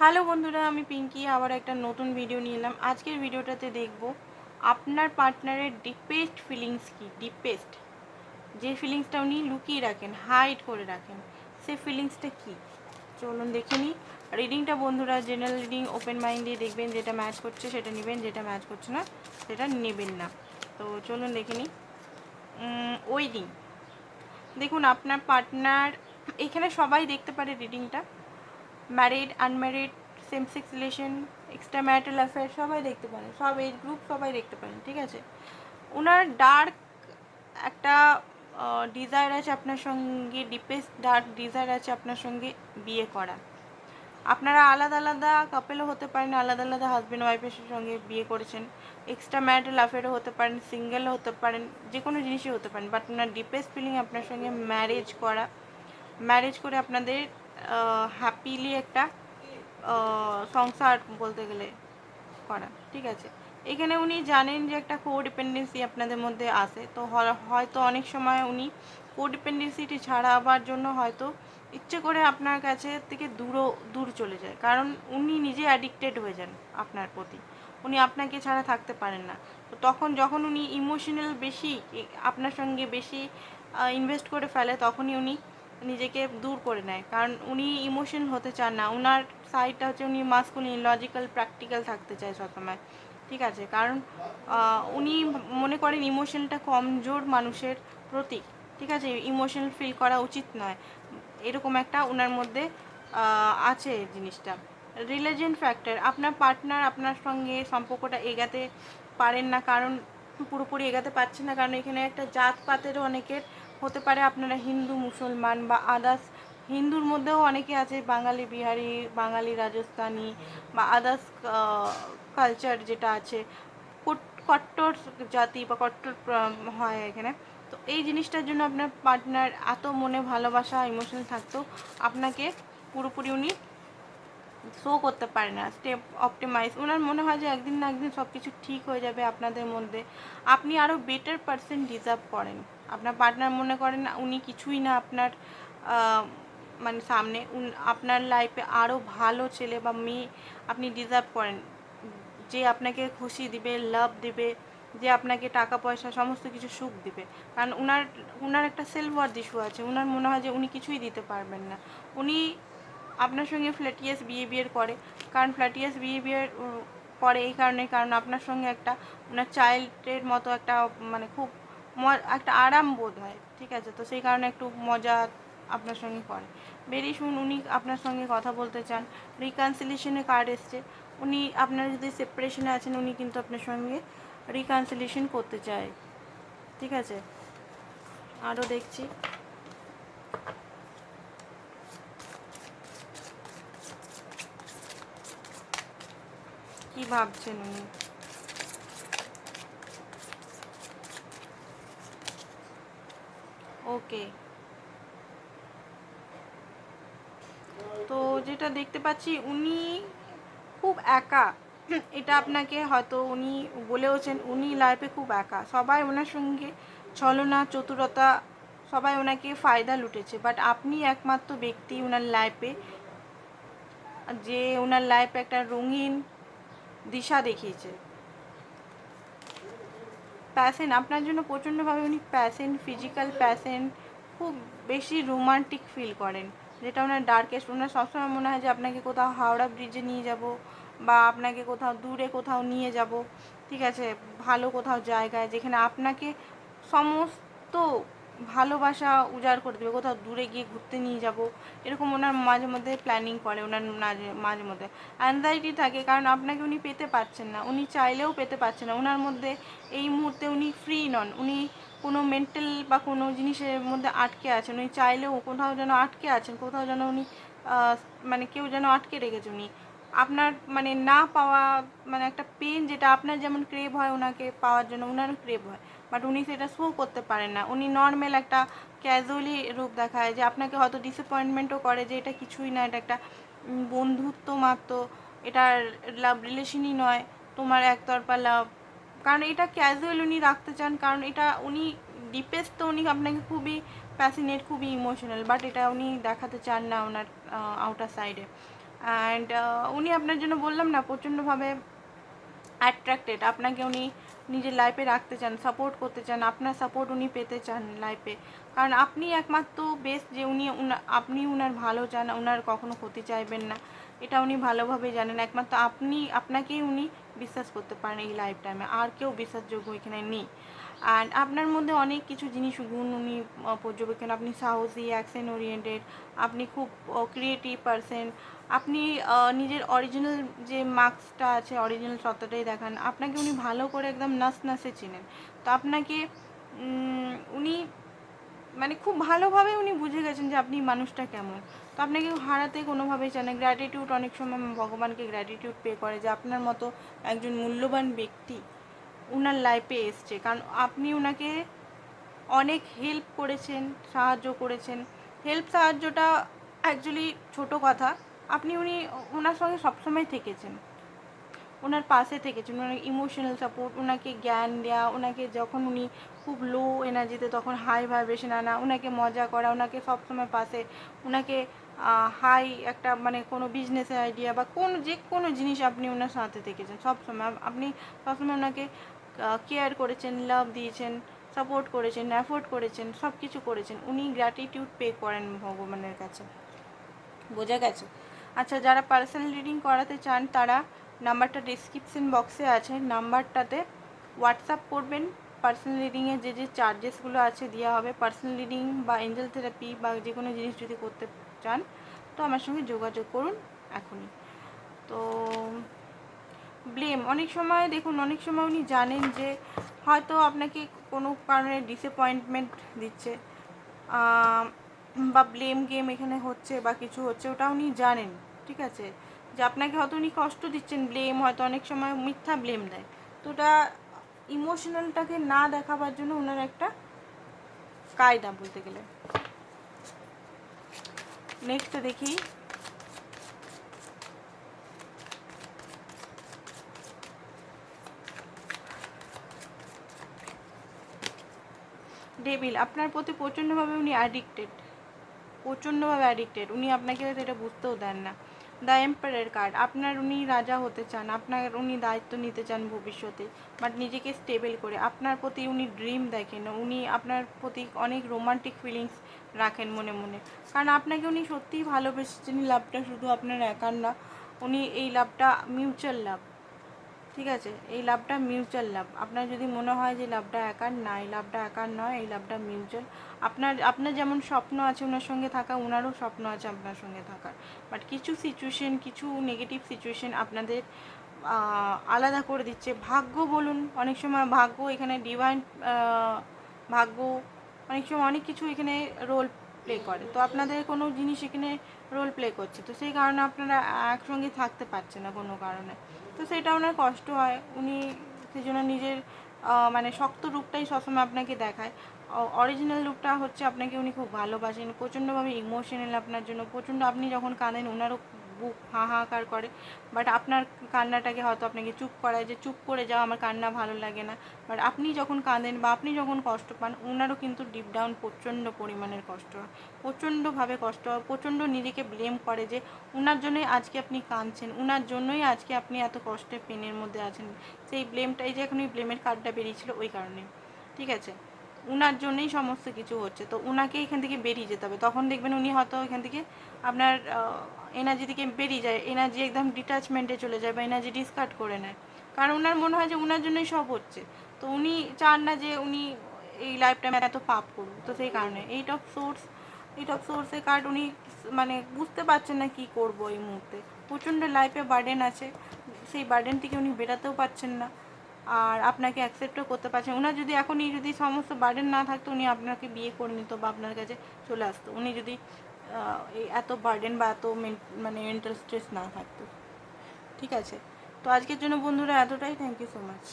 Hello বন্ধুরা, আমি পিঙ্কি, আবার একটা নতুন ভিডিও নিয়ে এলাম। আজকের ভিডিওটাতে দেখব আপনার পার্টনারের ডিপেস্ট ফিলিংস কি? ডিপেস্ট যে ফিলিংসটা উনি লুকিয়ে রাখেন হাইড করে রাখেন, সে ফিলিংসটা কি? চলুন দেখে নিই। রিডিংটা বন্ধুরা জেনারেল রিডিং ওপেন মাইন্ড দিয়ে দেখবেন যেটা ম্যাচ করছে, সেটা নেবেন, যেটা ম্যাচ করছে না, সেটা নেবেন না। তো চলুন দেখে নিই। ওয়েডিং দেখুন, আপনার পার্টনার এখানে সবাই দেখতে পারে রিডিংটা married unmarried same sex relation extra marital affair সবাই দেখতে পারেন। সব এজ গ্রুপ সবাই দেখতে পারেন, ঠিক আছে? ওনার ডার্ক একটা ডিজায়ার আছে আপনার সঙ্গে ডিপেস্ট ডার্ক ডিজায়ার আছে আপনার সঙ্গে বিয়ে করা আপনারা আলাদা আলাদা কাপেলও হতে পারেন, আলাদা আলাদা হাজব্যান্ড ওয়াইফের সঙ্গে বিয়ে করেছেন এক্সট্রা ম্যারিটাল অ্যাফেয়ারও হতে পারেন সিঙ্গেলও হতে পারেন, যে কোনো জিনিসই হতে পারেন বাট ওনার ডিপেস্ট ফিলিং আপনার সঙ্গে ম্যারেজ করা। ম্যারেজ করে আপনাদের হ্যাপিলি একটা সংসার বলতে গেলে করা, ঠিক আছে? এখানে উনি জানেন যে একটা কো ডিপেন্ডেন্সি আপনাদের মধ্যে আসে তো হয়তো অনেক সময় উনি কো ডিপেন্ডেন্সিটি ছাড়াবার জন্য হয়তো ইচ্ছে করে আপনার কাছে থেকে দূরও, দূর চলে যায়। কারণ উনি নিজে অ্যাডিক্টেড হয়ে যান আপনার প্রতি। উনি আপনাকে ছাড়া থাকতে পারেন না। তো তখন যখন উনি ইমোশনাল বেশি, আপনার সঙ্গে বেশি ইনভেস্ট করে ফেলে, তখনই উনি নিজেকে দূর করে নেয়। কারণ উনি ইমোশন হতে চান না। ওনার সাইডটা হচ্ছে উনি মাস্কুলিন লজিক্যাল প্র্যাকটিক্যাল থাকতে চায় সবসময়। ঠিক আছে? কারণ উনি মনে করেন ইমোশনটা কমজোর মানুষের প্রতীক। ঠিক আছে? ইমোশনাল ফিল করা উচিত নয়। এরকম একটা ওনার মধ্যে আছে জিনিসটা। Religion factor. আপনার পার্টনার আপনার সঙ্গে সম্পর্কটা এগাতে পারেন না। কারণ পুরোপুরি এগাতে পারছেন না। কারণ এখানে একটা জাতপাতেরও অনেকের হতে পারে আপনারা হিন্দু, মুসলমান বা আদার্স হিন্দুর মধ্যেও অনেকে আছে, বাঙালি, বিহারি, বাঙালি, রাজস্থানি বা আদার্স কালচার যেটা আছে কট্টর জাতি বা কট্টর হয় এখানে। তো এই জিনিসটার জন্য আপনার পার্টনার এত মনে ভালোবাসা ইমোশন থাকতো, আপনাকে পুরোপুরি উনি শো করতে পারে না স্টেপ অপটিমাইজ ওনার মনে হয় যে একদিন না একদিন সব কিছু ঠিক হয়ে যাবে আপনাদের মধ্যে। আপনি আরও বেটার পারসন ডিজার্ভ করেন। আপনার পার্টনার মনে করেন উনি কিছুই না আপনার মানে সামনে আপনার লাইফে আরও ভালো ছেলে বা মেয়ে আপনি ডিজার্ভ করেন। যে আপনাকে খুশি দিবে লাভ দিবে, যে আপনাকে টাকা পয়সা সমস্ত কিছু সুখ দিবে। কারণ উনার উনার একটা সেলফ ওয়ার্থ ইস্যু আছে, উনার মনে হয় যে উনি কিছুই দিতে পারবেন না। উনি আপনার সঙ্গে ফ্ল্যাটিয়াস বিহেভিয়ার করে, কারণ ফ্ল্যাটিয়াস বিহেভিয়ার করে এই কারণে, কারণ আপনার সঙ্গে একটা ওনার চাইল্ডের মতো একটা মানে খুব একটা আরাম বোধ হয়, ঠিক আছে? তো সেই কারণে একটু মজা আপনার সঙ্গে করে। ভেরি শুন, উনি আপনার সঙ্গে কথা বলতে চান। রিকনসিলেশনে কার্ড এসছে। উনি আপনার যদি সেপারেশনে আছেন, উনি কিন্তু আপনার সঙ্গে রিকনসিলেশন করতে চায়। ঠিক আছে? আরও দেখছি। কি ভাবছেন উনি? ওকে। তো যেটা দেখতে পাচ্ছি, উনি খুব একা। এটা আপনাকে হয়তো উনি বলেওছেন, উনি লাইফে খুব একা। সবাই ওনার সঙ্গে ছলনা, চতুরতা, সবাই ওনাকে ফায়দা লুটেছে। বাট আপনি একমাত্র ব্যক্তি ওনার লাইফে যে ওনার লাইফে একটা রঙিন দিশা দেখিয়েছে। প্যাসেন আপনার জন্য প্রচণ্ডভাবে উনি প্যাশেন্ট ফিজিক্যাল প্যাশেন্ট খুব বেশি রোমান্টিক ফিল করেন। যেটা ওনার ডার্কেস্ট ওনার সবসময় মনে হয় যে আপনাকে কোথাও হাওড়া ব্রিজে নিয়ে যাব বা আপনাকে কোথাও দূরে কোথাও নিয়ে যাব। ঠিক আছে? ভালো কোথাও জায়গায় যেখানে আপনাকে সমস্ত ভালোবাসা উজাড় করে দেবে, কোথাও দূরে গিয়ে ঘুরতে নিয়ে যাব। এরকম ওনার মাঝে মধ্যে প্ল্যানিং করে, ওনার মাঝে মধ্যে। অ্যাংজাইটি থাকে, কারণ আপনাকে উনি পেতে পারছেন না। উনি চাইলেও পেতে পারছেন না। ওনার মধ্যে এই মুহূর্তে উনি ফ্রি নন। উনি কোনো মেন্টাল বা কোনো জিনিসের মধ্যে আটকে আছেন। উনি চাইলেও কোথাও যেন আটকে আছেন, কোথাও যেন উনি মানে কেউ যেন আটকে রেখেছে উনি। আপনার মানে না পাওয়া মানে একটা পেন যেটা আপনার যেমন ক্রেভ হয়, ওনাকে পাওয়ার জন্য ওনারও ক্রেভ হয়। বাট উনি সেটা শো করতে পারেন না। উনি নর্মাল একটা ক্যাজুয়ালি রূপ দেখায় যে আপনাকে হয়তো ডিসঅ্যাপয়েন্টমেন্টও করে যে এটা কিছুই না, এটা একটা বন্ধুত্ব মাত্র। এটা লাভ রিলেশনই নয়, তোমার একতরফা লাভ কারণ এটা ক্যাজুয়াল উনি রাখতে চান, কারণ এটা উনি ডিপেস্ট তো উনি আপনাকে খুবই প্যাসিনেট খুবই ইমোশনাল বাট এটা উনি দেখাতে চান না ওনার আউটার সাইডে অ্যান্ড উনি আপনার জন্য বললাম না প্রচণ্ডভাবে অ্যাট্রাক্টেড আপনাকে উনি নিজের লাইফে রাখতে চান সাপোর্ট করতে চান, আপনার সাপোর্ট উনি পেতে চান লাইফে কারণ আপনি একমাত্র বেস্ট যে উনি আপনি উনার ভালো চান, উনার কখনো ক্ষতি চাইবেন না। এটা উনি ভালোভাবে জানেন, একমাত্র আপনি, আপনাকেই উনি বিশ্বাস করতে পারেন এই লাইফ টাইমে আর কেউ বিশ্বাসযোগ্য এখানে নেই। অ্যান্ড আপনার মধ্যে অনেক কিছু জিনিস গুণ উনি পর্যবেক্ষণ। আপনি সাহসী অ্যাকশন ওরিয়েন্টেড আপনি খুব ক্রিয়েটিভ পারসন আপনি নিজের অরিজিনাল যে মার্কসটা আছে অরিজিনাল সত্তাটাই দেখান। আপনাকে উনি ভালো করে একদম নাস নাসে চিনেন। তো আপনাকে উনি মানে খুব ভালোভাবে উনি বুঝে গেছেন যে আপনি মানুষটা কেমন। তো আপনাকে হারাতে কোনোভাবেই চান না। গ্র্যাটিটিউড অনেক সময় ভগবানকে গ্র্যাটিটিউড পে করে যে আপনার মতো একজন মূল্যবান ব্যক্তি। উনার লাইফে এসছে। কারণ আপনি ওনাকে অনেক হেল্প করেছেন, সাহায্য করেছেন। হেল্প সাহায্যটা অ্যাকচুয়ালি ছোট কথা। আপনি উনি ওনার সঙ্গে সবসময় থেকেছেন। ওনার পাশে থেকেছেন। ওনার ইমোশনাল সাপোর্ট ওনাকে জ্ঞান দেওয়া ওনাকে যখন উনি খুব লো এনার্জিতে তখন হাই ভাইব্রেশন আনা ওনাকে মজা করা ওনাকে সবসময় পাশে ওনাকে হাই একটা মানে কোনো বিজনেসের আইডিয়া বা কোন যে কোনো জিনিস আপনি ওনার সাথে থেকেছেন সবসময় আপনি সবসময় ওনাকে কেয়ার করেছেন লাভ দিয়েছেন সাপোর্ট করেছেন অ্যাফোর্ড করেছেন সব কিছু করেছেন, উনি গ্র্যাটিটিউড পে করেন ভগবানের কাছে। বোঝা গেছে? আচ্ছা যারা পার্সোনাল রিডিং করাতে চান, তারা নাম্বারটা ডিসক্রিপশন বক্সে আছে। নাম্বারটাতে হোয়াটসঅ্যাপ করবেন। পার্সোনাল রিডিংয়ে যে যে চার্জেসগুলো আছে দেওয়া হবে। পার্সোনাল রিডিং বা এঞ্জেল থেরাপি বা যে কোনো জিনিস যদি করতে চান, তো আমার সঙ্গে যোগাযোগ করুন এখনই। তো, ব্লেম, অনেক সময় দেখুন, অনেক সময় উনি জানেন যে হয়তো আপনাকে কোনো কারণে ডিসঅ্যাপয়েন্টমেন্ট দিচ্ছে বা ব্লেম গেম এখানে হচ্ছে বা কিছু হচ্ছে, ওটা উনি জানেন, ঠিক আছে? যে আপনাকে হয়তো উনি কষ্ট দিচ্ছেন ব্লেম হয়তো অনেক সময় মিথ্যা ব্লেম দেয়। তো ওটা ইমোশনালটাকে না দেখাবার জন্য ওনার একটা কায়দা বলতে গেলে। নেক্সট দেখি। ডেবিল আপনার প্রতি প্রচণ্ডভাবে উনি অ্যাডিক্টেড প্রচণ্ডভাবে অ্যাডিক্টেড উনি আপনাকে হয়তো এটা বুঝতেও দেন না। দ্য এম্পায়ারের কার্ড আপনার উনি রাজা হতে চান, আপনার উনি দায়িত্ব নিতে চান ভবিষ্যতে বাট নিজেকে স্টেবল করে। আপনার প্রতি উনি ড্রিম দেখেন, উনি আপনার প্রতি অনেক রোমান্টিক ফিলিংস রাখেন মনে মনে। কারণ আপনাকে উনি সত্যিই ভালোবেসেছেন লাভটা শুধু আপনার একার না, উনি এই লাভটা মিউচুয়াল লাভ ঠিক আছে? এই লাভটা মিউচুয়াল লাভ। আপনার যদি মনে হয় যে লাভটা একার না, এই লাভটা একার নয়, এই লাভটা মিউচুয়াল আপনার আপনার যেমন স্বপ্ন আছে ওনার সঙ্গে থাকা, ওনারও স্বপ্ন আছে আপনার সঙ্গে থাকার। বাট কিছু সিচুয়েশন কিছু নেগেটিভ সিচুয়েশন আপনাদের আলাদা করে দিচ্ছে। ভাগ্য বলুন, অনেক সময় ভাগ্য এখানে ডিভাইন ভাগ্য, অনেক সময় অনেক কিছু এখানে রোল প্লে করে। তো আপনাদের কোনো জিনিস এখানে রোল প্লে করছে। তো সেই কারণে আপনারা একসঙ্গে থাকতে পারছে না কোনো কারণে। তো সেটা ওনার কষ্ট হয়। উনি সেই জন্য নিজের মানে শক্ত রূপটাই সবসময় আপনাকে দেখায়। অরিজিনাল রূপটা হচ্ছে আপনাকে উনি খুব ভালোবাসেন। প্রচণ্ডভাবে ইমোশনাল আপনার জন্য। প্রচণ্ড আপনি যখন কাঁদেন, ওনারও বুক হাহাকার করে। বাট আপনার কান্নাটাকে হয়তো আপনাকে চুপ করায় যে, চুপ করে যাও, আমার কান্না ভালো লাগে না। বাট আপনি যখন কাঁদেন বা আপনি যখন কষ্ট পান ওনারও কিন্তু ডিপ ডাউন প্রচণ্ড পরিমাণের কষ্ট হয়। প্রচণ্ডভাবে কষ্ট হয়, প্রচণ্ড নিজেকে ব্লেম করে যে ওনার জন্যই আজকে আপনি কাঁদছেন ওনার জন্যই আজকে আপনি এত কষ্টে পেনের মধ্যে আছেন। সেই ব্লেমটাই যে এখন ওই ব্লেমের কার্ডটা বেরিয়েছিল ওই কারণে। ঠিক আছে? উনার জন্যই সমস্ত কিছু হচ্ছে। তো উনাকে এখান থেকে বেরিয়ে যেতে হবে। তখন দেখবেন উনি হয়তো এখান থেকে আপনার এনার্জি থেকে বেরিয়ে যায়, এনার্জি একদম ডিটাচমেন্টে চলে যায় বা এনার্জি ডিসকার্ড করে নেয়। কারণ ওনার মনে হয় যে ওনার জন্যই সব হচ্ছে। তো উনি চান না যে উনি এই লাইফ টাইমে এত পাপ করুক। তো সেই কারণে eight of swords eight of সোর্সের কার্ড উনি মানে বুঝতে পারছেন না কি করব এই মুহূর্তে। প্রচণ্ড লাইফে বার্ডেন আছে, সেই বার্ডেন থেকে উনি বেরাতেও পারছেন না। আর আপনাকে অ্যাকসেপ্টও করতে পারছেন ওনার যদি এখনই যদি সমস্ত বার্ডেন না থাকতো, উনি আপনাকে বিয়ে করে নিত বা আপনার কাছে চলে আসতো। উনি যদি এই এত বার্ডেন বা এত মানে মেন্টাল স্ট্রেস না থাকতো। ঠিক আছে? তো আজকের জন্য বন্ধুরা এতটাই। Thank you so much